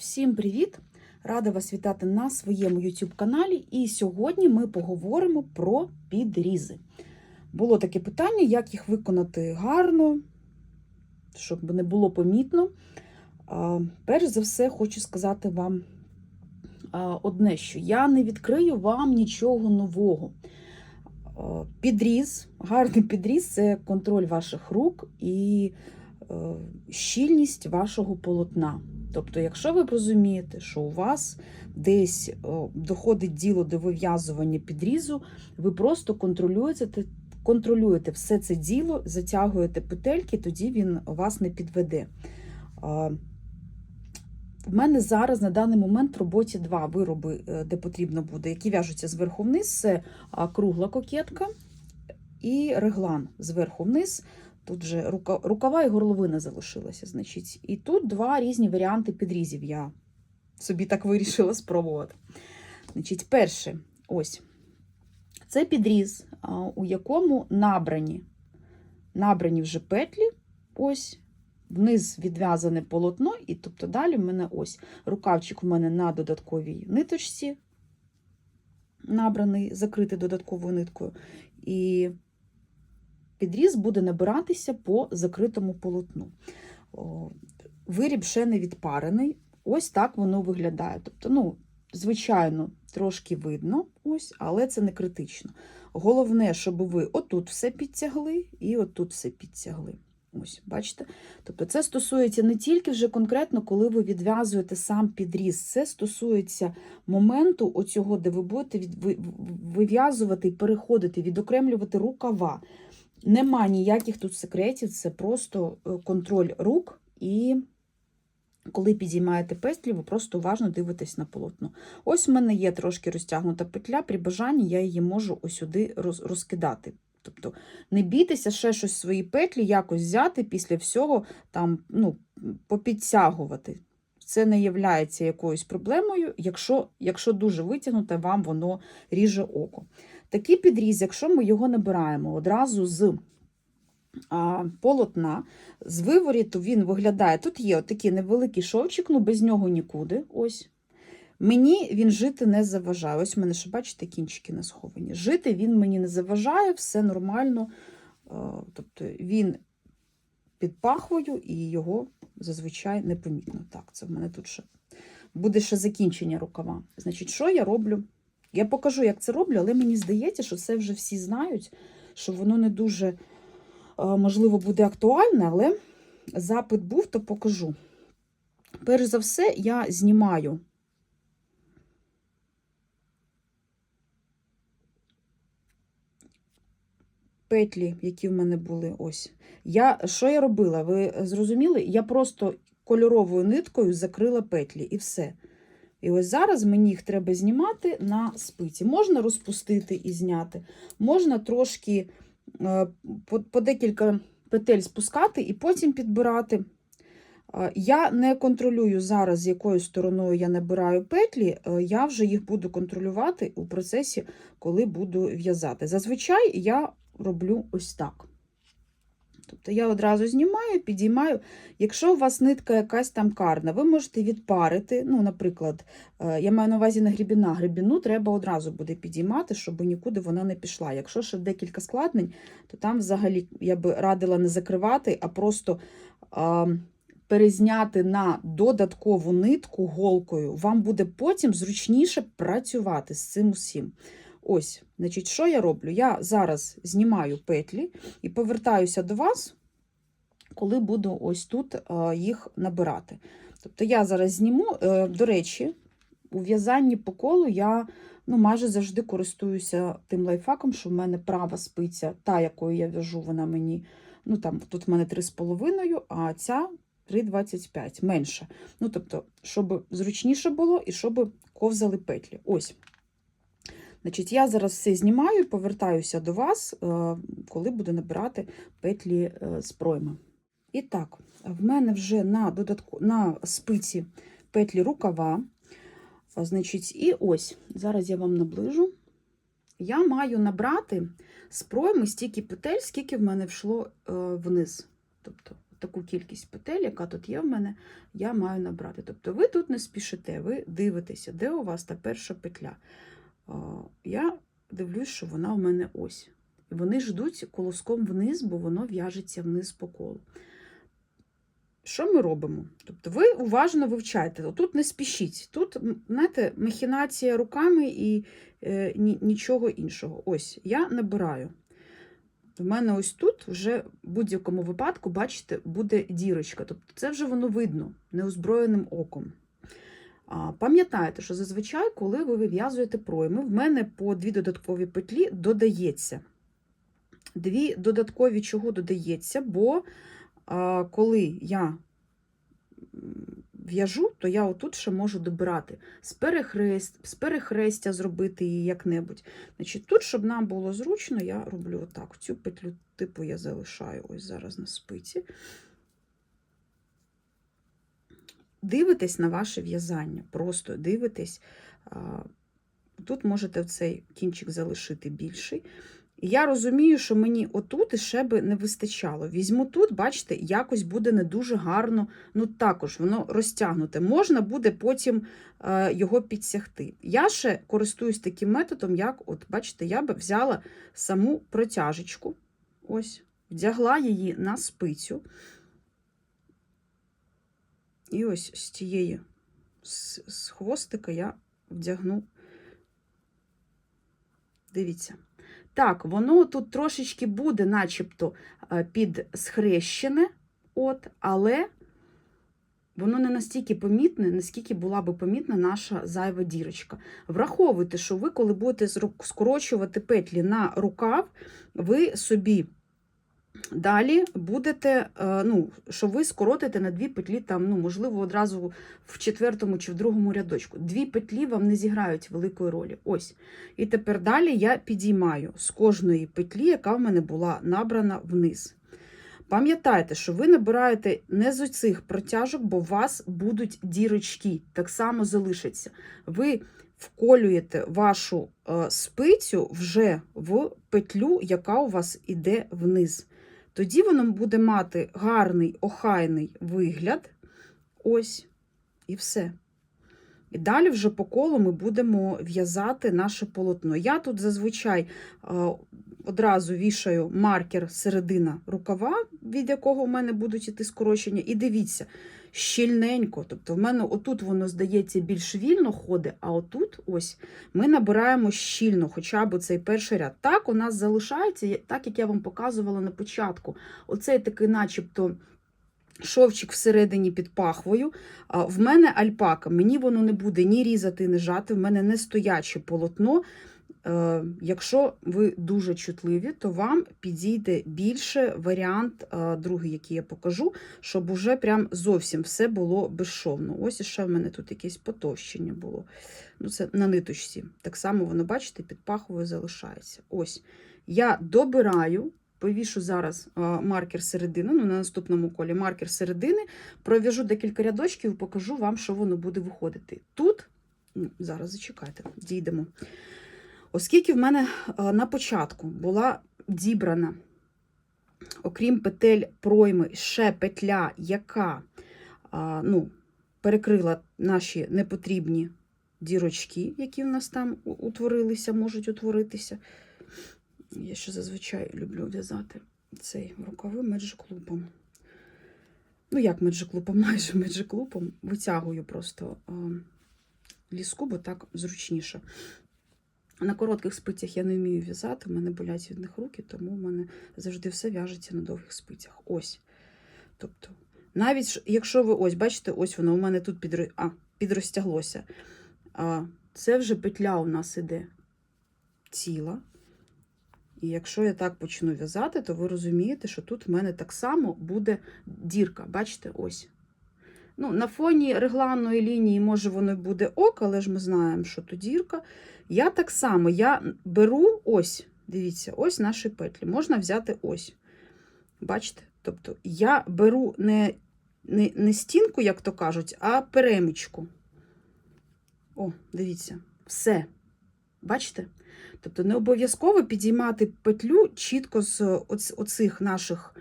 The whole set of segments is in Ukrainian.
Всім привіт! Рада вас вітати на своєму YouTube каналі. І сьогодні ми поговоримо про підрізи. Було таке питання, як їх виконати гарно, щоб не було помітно. Перш за все, хочу сказати вам одне, що я не відкрию вам нічого нового. Підріз, гарний підріз це контроль ваших рук і щільність вашого полотна. Тобто, якщо ви розумієте, що у вас десь доходить діло до вив'язування підрізу, ви просто контролюєте, контролюєте все це діло, затягуєте петельки, тоді він вас не підведе. А, В мене зараз на даний момент в роботі два вироби, е, де потрібно буде, які в'яжуться зверху вниз. Це кругла кокетка і реглан зверху вниз. Тут же рукава і горловина залишилася. Значить. І тут два різні варіанти підрізів. Я собі так вирішила спробувати. Значить, перше, ось. Це підріз, у якому набрані, набрані вже петлі. Ось. Вниз відв'язане полотно, і тобто далі в мене ось рукавчик у мене на додатковій ниточці, набраний, закритий додатковою ниткою. І підріз буде набиратися по закритому полотну. Виріб ще не відпарений. Ось так воно виглядає. Тобто, ну, звичайно, трошки видно, ось, але це не критично. Головне, щоб ви отут все підтягли і отут все підтягли. Ось, бачите? Тобто це стосується не тільки вже конкретно, коли ви відв'язуєте сам підріз, це стосується моменту оцього, де ви будете вив'язувати і переходити, відокремлювати рукава. Нема ніяких тут секретів, це просто е, контроль рук, і коли підіймаєте петлі, ви просто уважно дивитесь на полотно. Ось в мене є трошки розтягнута петля, при бажанні я її можу ось сюди роз- розкидати. Тобто не бійтеся ще щось свої петлі якось взяти після всього, там, ну, попідтягувати. Це не є якоюсь проблемою, якщо, якщо дуже витягнуте, вам воно ріже око. Такий підріз, якщо ми його набираємо одразу з полотна, з виворіту він виглядає. Тут є такий невеликий шовчик, ну без нього нікуди. Ось. Мені він жити не заважає. Ось в мене ще, бачите, кінчики не сховані. Жити він мені не заважає, все нормально. Тобто він під пахвою і його зазвичай непомітно. Так, це в мене тут ще буде ще закінчення рукава. Значить, що я роблю? Я покажу, як це роблю, але мені здається, що це вже всі знають, що воно не дуже, е, можливо, буде актуальне, але запит був, то покажу. Перш за все, я знімаю петлі, які в мене були. Ось. Я, що я робила? Ви зрозуміли? Я просто кольоровою ниткою закрила петлі і все. І ось зараз мені їх треба знімати на спиці. Можна розпустити і зняти, можна трошки е, по, декілька петель спускати і потім підбирати. Е, Я не контролюю зараз, з якою стороною я набираю петлі, е, я вже їх буду контролювати у процесі, коли буду в'язати. Зазвичай я роблю ось так. Тобто я одразу знімаю, підіймаю. Якщо у вас нитка якась там карна, ви можете відпарити. Ну, наприклад, е, я маю на увазі не грібіна. Грібіну треба одразу буде підіймати, щоб нікуди вона не пішла. Якщо ще декілька складнень, то там взагалі я би радила не закривати, а просто перезняти на додаткову нитку голкою. Вам буде потім зручніше працювати з цим усім. Ось, значить, що я роблю? Я зараз знімаю петлі і повертаюся до вас, коли буду ось тут е, їх набирати. Тобто я зараз зніму, е, до речі, у в'язанні по колу я ну, майже завжди користуюся тим лайфхаком, що в мене права спиця, та, якою я в'яжу, вона мені, ну там, тут в мене 3,5, а ця 3,25, менше. Ну, тобто, щоб зручніше було і щоб ковзали петлі. Ось. Значить, я зараз все знімаю і повертаюся до вас, е, коли буду набирати петлі е, з пройми. І так, в мене вже на додатку, на спиці петлі рукава. Значить, і ось, зараз я вам наближу. Я маю набрати з пройми стільки петель, скільки в мене йшло е, вниз. Тобто, таку кількість петель, яка тут є в мене, я маю набрати. Тобто ви тут не спішите, ви дивитеся, де у вас та перша петля. Я дивлюсь, що вона у мене ось. І вони ждуть колоском вниз, бо воно в'яжеться вниз по колу. Що ми робимо? Тобто ви уважно вивчаєте. Тут не спішіть. Тут, знаєте, махінація руками і е, ні, нічого іншого. Ось, я набираю. У мене ось тут вже в будь-якому випадку, бачите, буде дірочка. Тобто це вже воно видно неозброєним оком. А, Пам'ятайте, що зазвичай, коли ви вив'язуєте пройми, в мене по дві додаткові петлі додається. Дві додаткові чого додається, бо а, коли я в'яжу, то я отут ще можу добирати з, перехрест, з перехрестя зробити її як-небудь. Значить, тут, щоб нам було зручно, я роблю отак. Цю петлю типу я залишаю ось зараз на спиці. Дивитесь на ваше в'язання, просто дивитесь. Тут можете цей кінчик залишити більший. Я розумію, що мені отут іще би не вистачало. Візьму тут, бачите, якось буде не дуже гарно. Ну, також воно розтягнуте. Можна буде потім е, його підсягти. Я ще користуюсь таким методом, як, от, бачите, я би взяла саму протяжечку, ось, вдягла її на спицю. І ось з тієї з, з хвостика я вдягну. Дивіться. Так, воно тут трошечки буде, начебто, е, підсхрещене, от, але воно не настільки помітне, наскільки була би помітна наша зайва дірочка. Враховуйте, що ви, коли будете скорочувати петлі на рукав, ви собі далі будете, е, ну, що ви скоротите на дві петлі, там, ну, можливо, одразу в четвертому чи в другому рядочку. Дві петлі вам не зіграють великої ролі. Ось. І тепер далі я підіймаю з кожної петлі, яка в мене була набрана вниз. Пам'ятайте, що ви набираєте не з оцих протяжок, бо у вас будуть дірочки, так само залишаться. Ви вколюєте вашу е, спицю вже в петлю, яка у вас іде вниз. Тоді воно буде мати гарний охайний вигляд. Ось, і все. І далі вже по колу ми будемо в'язати наше полотно. Я тут зазвичай е, одразу вішаю маркер середина рукава, від якого в мене будуть іти скорочення. І дивіться, щільненько. Тобто, в мене отут воно здається більш вільно ходить, а отут ось ми набираємо щільно, хоча б цей перший ряд. Так, у нас залишається, так як я вам показувала на початку, оцей такий, начебто. Шовчик всередині під пахвою. В мене альпака, мені воно не буде ні різати, ні жати. В мене не стояче полотно. Е, Якщо ви дуже чутливі, то вам підійде більше варіант, е, другий, який я покажу, щоб уже прям зовсім все було безшовно. Ось ще в мене тут якесь потовщення було. Ну, це на ниточці. Так само воно, бачите, під паховою залишається. Ось. Я добираю, повішу зараз е, маркер середини, ну, на наступному колі маркер середини, пров'яжу декілька рядочків і покажу вам, що воно буде виходити. Тут, ну, зараз зачекайте, дійдемо. Оскільки в мене е, на початку була дібрана, окрім петель пройми, ще петля, яка ну, перекрила наші непотрібні дірочки, які в нас там утворилися, можуть утворитися. Я ще зазвичай люблю в'язати цей рукави меджиклупом. Ну, як меджиклупом, майже меджиклупом. Витягую просто а, ліску, бо так зручніше. На коротких спицях я не вмію в'язати, в мене болять від них руки, тому в мене завжди все в'яжеться на довгих спицях. Ось. Тобто, навіть якщо ви ось, бачите, ось воно у мене тут підро... а, підрозтяглося. А, це вже петля у нас іде ціла. І якщо я так почну в'язати, то ви розумієте, що тут в мене так само буде дірка. Бачите, ось. Ну, на фоні регланної лінії, може, воно буде ок, але ж ми знаємо, що то дірка. Я так само я беру ось, дивіться, ось наші петлі. Можна взяти ось. Бачите? Тобто я беру не, не, не стінку, як то кажуть, а перемичку. О, дивіться, все. Бачите? Тобто не обов'язково підіймати петлю чітко з оц- оцих наших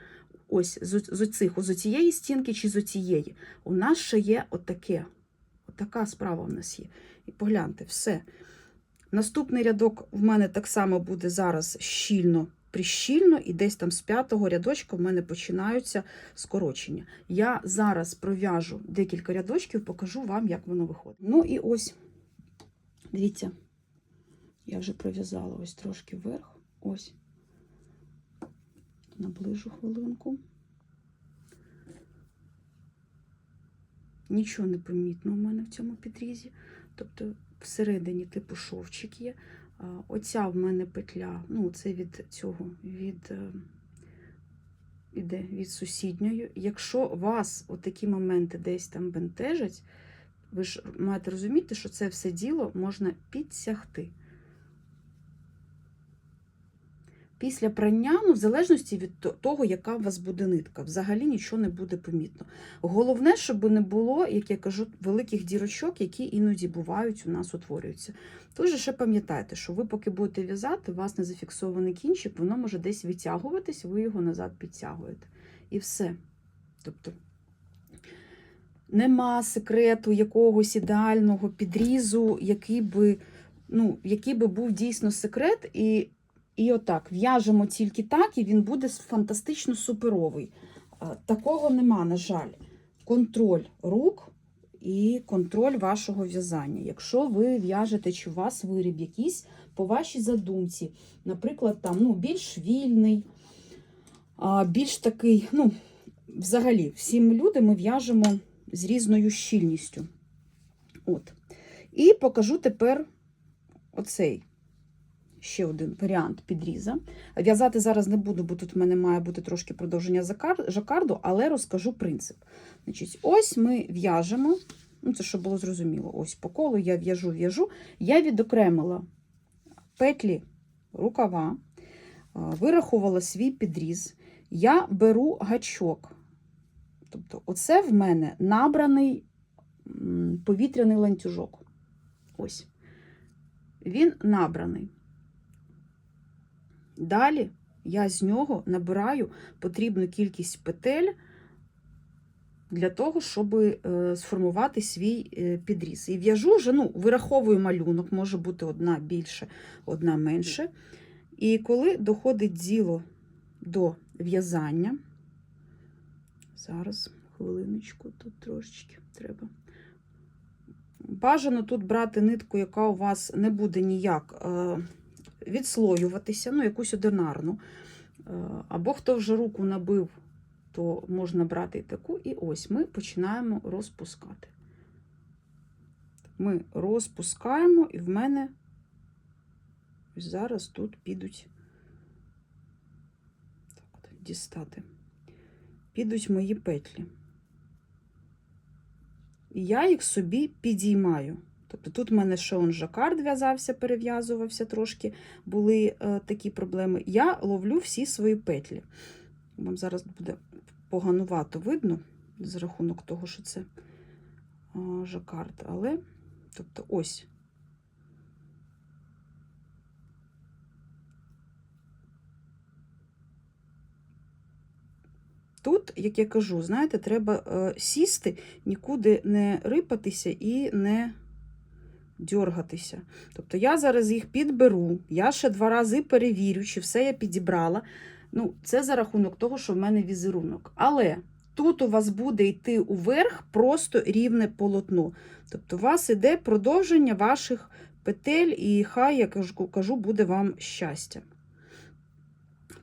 ось з, з оцих, з оцієї стінки чи з оцієї. У нас ще є отаке. Отака справа в нас є. І погляньте, все. Наступний рядок в мене так само буде зараз щільно, прищільно, і десь там з п'ятого рядочка в мене починаються скорочення. Я зараз пров'яжу декілька рядочків, покажу вам, як воно виходить. Ну і ось, дивіться, я вже пров'язала ось трошки вверх. Ось. Наближу хвилинку. Нічого не помітно у мене в цьому підрізі. Тобто всередині типу шовчик є. Оця в мене петля, ну, це від цього, від, е, іде від сусідньої. Якщо вас отакі моменти десь там бентежать, ви ж маєте розуміти, що це все діло можна підсягти. Після прання, ну, в залежності від того, яка у вас буде нитка, взагалі нічого не буде помітно. Головне, щоб не було, як я кажу, великих дірочок, які іноді бувають, у нас утворюються. Тож ще пам'ятайте, що ви поки будете в'язати, у вас не зафіксований кінчик, воно може десь витягуватись, ви його назад підтягуєте. І все. Тобто нема секрету якогось ідеального підрізу, який би, ну, який би був дійсно секрет, і, і отак в'яжемо тільки так, і він буде фантастично суперовий. Такого нема, на жаль. Контроль рук і контроль вашого в'язання. Якщо ви в'яжете, чи у вас виріб якийсь по вашій задумці, наприклад, там ну, більш вільний, більш такий, ну, взагалі, всі ми люди ми в'яжемо з різною щільністю. От. І покажу тепер оцей ще один варіант підріза. В'язати зараз не буду, бо тут в мене має бути трошки продовження жакарду, але розкажу принцип. Значить, ось ми в'яжемо, ну це щоб було зрозуміло. Ось по колу я в'яжу, в'яжу. Я відокремила петлі рукава, вирахувала свій підріз. Я беру гачок. Тобто, оце в мене набраний повітряний ланцюжок. Ось. Він набраний. Далі я з нього набираю потрібну кількість петель для того, щоб е, сформувати свій е, підріз. І в'яжу вже, ну, вираховую малюнок, може бути одна більше, одна менше. І коли доходить діло до в'язання, зараз, хвилиночку, тут трошечки треба. Бажано тут брати нитку, яка у вас не буде ніяк е, відслоюватися, ну, якусь одинарну. Е, Або хто вже руку набив, то можна брати і таку. І ось ми починаємо розпускати. Ми розпускаємо, і в мене зараз тут підуть так, дістати. Підуть мої петлі. І я їх собі підіймаю. Тобто тут в мене он жакард в'язався, перев'язувався трошки, були е, такі проблеми. Я ловлю всі свої петлі. Вам зараз буде поганувато видно з рахунок того, що це е, жакард. Але, тобто, ось. Тут, як я кажу, знаєте, треба е, сісти, нікуди не рипатися і не дьоргатися. Тобто я зараз їх підберу, я ще два рази перевірю, чи все я підібрала. Ну, Це за рахунок того, що в мене візерунок. Але тут у вас буде йти уверх просто рівне полотно. Тобто, у вас іде продовження ваших петель, і хай, я кажу, кажу буде вам щастя.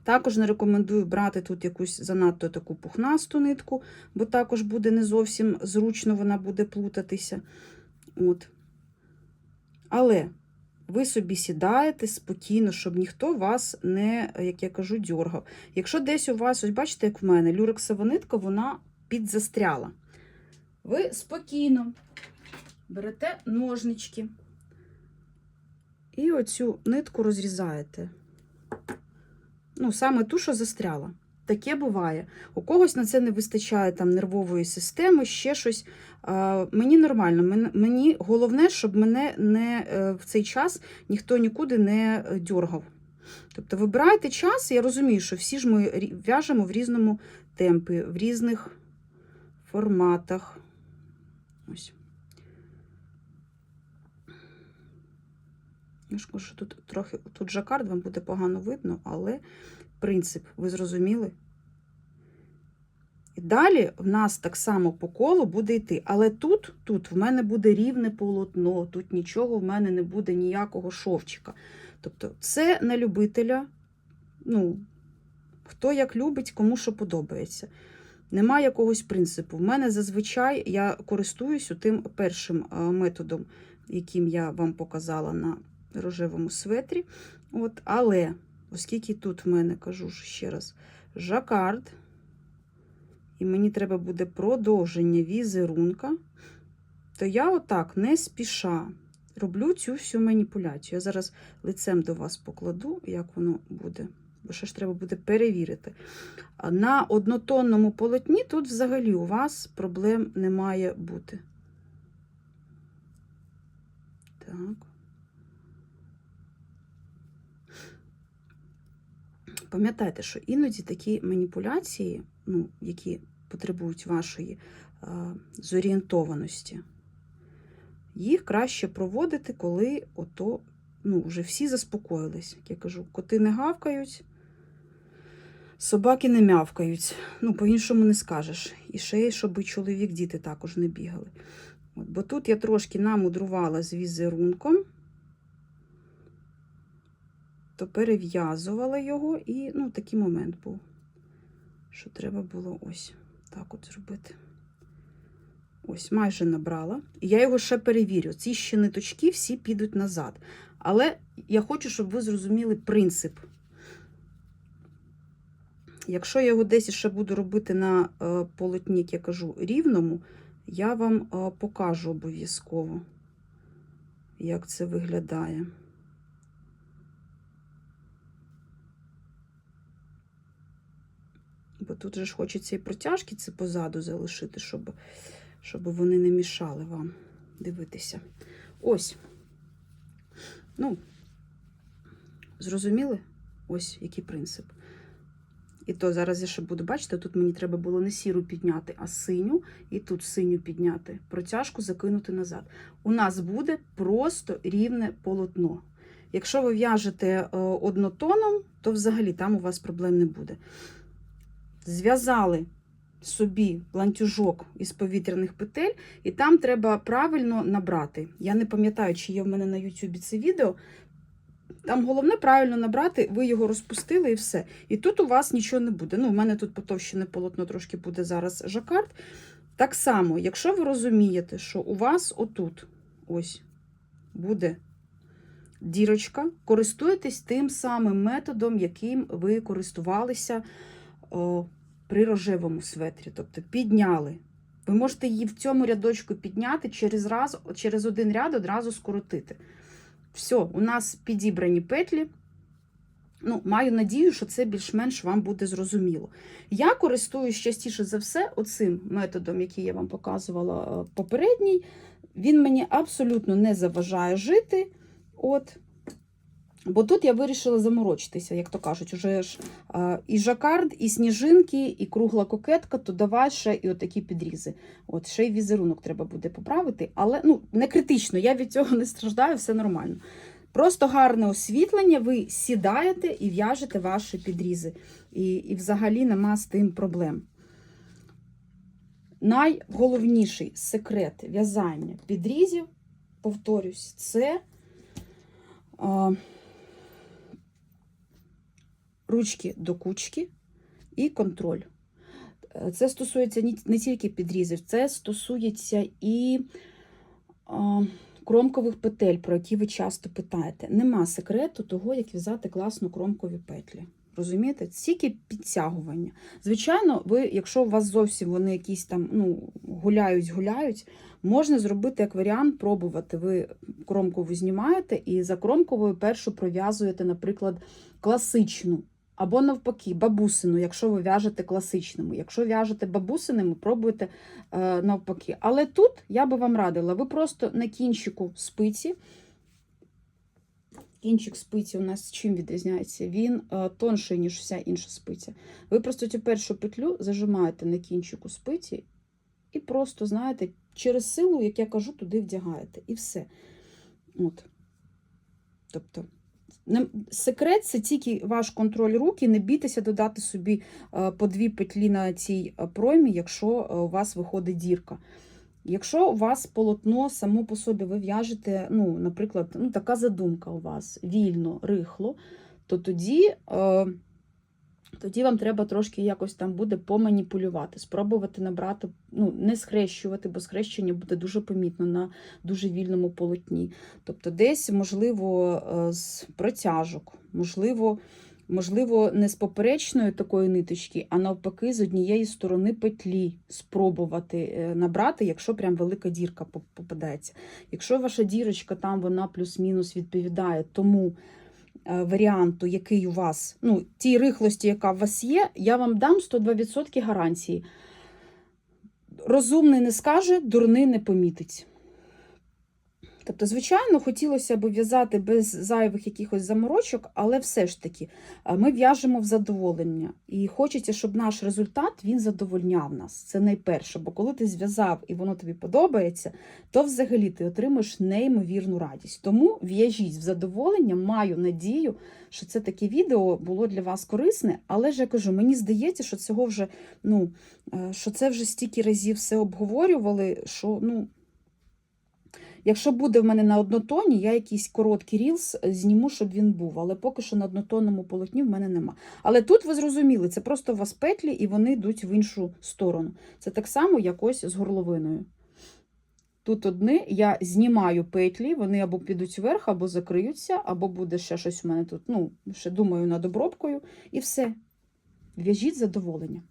Також не рекомендую брати тут якусь занадто таку пухнасту нитку, бо також буде не зовсім зручно, вона буде плутатися. От. Але ви собі сідаєте спокійно, щоб ніхто вас не, як я кажу, дьоргав. Якщо десь у вас, ось бачите, як в мене, люрексова нитка, вона підзастряла. Ви спокійно берете ножнички і оцю нитку розрізаєте. Ну, саме ту, що застряла. Таке буває. У когось на це не вистачає там нервової системи, ще щось. Мені нормально. Мені головне, щоб мене не е, в цей час ніхто нікуди не е, дьоргав. Тобто вибирайте час, я розумію, що всі ж ми в'яжемо в різному темпи, в різних форматах. Ось. Я ж кажу, що тут трохи тут жакард вам буде погано видно, але принцип, ви зрозуміли? І далі в нас так само по колу буде йти. Але тут, тут в мене буде рівне полотно, тут нічого в мене не буде ніякого шовчика. Тобто, це на любителя, ну, хто як любить, кому що подобається. Нема якогось принципу. В мене зазвичай я користуюсь тим першим е, методом, яким я вам показала на рожевому светрі. От, але, оскільки тут в мене, кажу ще раз, жакард, і мені треба буде продовження візерунка, то я отак не спіша роблю цю всю маніпуляцію. Я зараз лицем до вас покладу, як воно буде. Бо ще ж треба буде перевірити. На однотонному полотні тут взагалі у вас проблем не має бути. Так. Пам'ятайте, що іноді такі маніпуляції, ну, які потребують вашої е, зорієнтованості, їх краще проводити, коли ото, ну, вже всі заспокоїлись. Як я кажу, коти не гавкають, собаки не мявкають. Ну, по-іншому не скажеш. І ще, щоб чоловік, діти також не бігали. От, бо тут я трошки намудрувала з візерунком то перев'язувала його, і ну, такий момент був, що треба було ось так от зробити. Ось, майже набрала. І я його ще перевірю. Ці ще ниточки всі підуть назад. Але я хочу, щоб ви зрозуміли принцип. Якщо я його десь ще буду робити на е, полотні, як я кажу, рівному, я вам е, покажу обов'язково, як це виглядає. Бо тут же ж хочеться і протяжки це позаду залишити, щоб, щоб вони не мішали вам дивитися. Ось. Ну, зрозуміли? Ось який принцип. І то зараз я ще буду, бачите, тут мені треба було не сіру підняти, а синю, і тут синю підняти, протяжку закинути назад. У нас буде просто рівне полотно. Якщо ви в'яжете е, однотоном, то взагалі там у вас проблем не буде зв'язали собі ланцюжок із повітряних петель, і там треба правильно набрати. Я не пам'ятаю, чи є в мене на YouTube це відео. Там головне правильно набрати, ви його розпустили і все. І тут у вас нічого не буде. Ну, У мене тут потовщене полотно трошки буде зараз жакард. Так само, якщо ви розумієте, що у вас отут ось буде дірочка, користуйтесь тим самим методом, яким ви користувалися о, при рожевому светрі. Тобто підняли. Ви можете її в цьому рядочку підняти через, раз, через один ряд одразу скоротити. Все, у нас підібрані петлі. Ну, Маю надію, що це більш-менш вам буде зрозуміло. Я користуюсь частіше за все оцим методом, який я вам показувала е, попередній. Він мені абсолютно не заважає жити. От. Бо тут я вирішила заморочитися, як то кажуть, уже ж а, і жакард, і сніжинки, і кругла кокетка, то давай ще і отакі підрізи. От ще й візерунок треба буде поправити, але ну, не критично, я від цього не страждаю, все нормально. Просто гарне освітлення, ви сідаєте і в'яжете ваші підрізи. І, і взагалі нема з тим проблем. Найголовніший секрет в'язання підрізів, повторюсь, це. А, ручки до кучки і контроль. Це стосується не тільки підрізів, це стосується і кромкових петель, про які ви часто питаєте. Нема секрету того, як в'язати класно кромкові петлі. Розумієте? Тільки підтягування. Звичайно, ви, якщо у вас зовсім вони якісь там ну, гуляють-гуляють, можна зробити як варіант, пробувати. Ви кромкову знімаєте і за кромковою першу пров'язуєте, наприклад, класичну. Або навпаки, бабусину, якщо ви в'яжете класичними. Якщо в'яжете бабусинами, пробуйте е, навпаки. Але тут я би вам радила, ви просто на кінчику спиці Кінчик спиці у нас чим відрізняється? Він е, тонший, ніж вся інша спиця. Ви просто цю першу петлю зажимаєте на кінчику спиці і просто, знаєте, через силу, як я кажу, туди вдягаєте. І все. От. Тобто, секрет це тільки ваш контроль руки. Не бійтеся додати собі е, по дві петлі на цій е, проймі, якщо е, у вас виходить дірка. Якщо у вас полотно само по собі ви в'яжете, ну, наприклад, ну, така задумка у вас вільно, рихло, то тоді, е, тоді вам треба трошки якось там буде поманіпулювати, спробувати набрати, ну, не схрещувати, бо схрещення буде дуже помітно на дуже вільному полотні. Тобто, десь, можливо, е, з протяжок, можливо, можливо, не з поперечної такої ниточки, а навпаки, з однієї сторони петлі спробувати е, набрати, якщо прям велика дірка поп- попадається. Якщо ваша дірочка там вона плюс-мінус відповідає тому варіанту, який у вас, ну, тій рихлості, яка у вас є, я вам дам 102% гарантії. Розумний не скаже, дурний не помітить. Тобто, звичайно, хотілося б в'язати без зайвих якихось заморочок, але все ж таки ми в'яжемо в задоволення. І хочеться, щоб наш результат він задовольняв нас. Це найперше. Бо коли ти зв'язав і воно тобі подобається, то взагалі ти отримаєш неймовірну радість. Тому в'яжіть в задоволення, маю надію, що це таке відео було для вас корисне. Але ж я кажу, мені здається, що цього вже ну, е, що це вже стільки разів все обговорювали, що ну. Якщо буде в мене на однотоні, я якийсь короткий рілс зніму, щоб він був. Але поки що на однотонному полотні в мене нема. Але тут ви зрозуміли, це просто у вас петлі і вони йдуть в іншу сторону. Це так само якось з горловиною. Тут одні, я знімаю петлі, вони або підуть вверх, або закриються, або буде ще щось у мене тут. Ну, ще думаю над обробкою, і все. В'яжіть задоволення.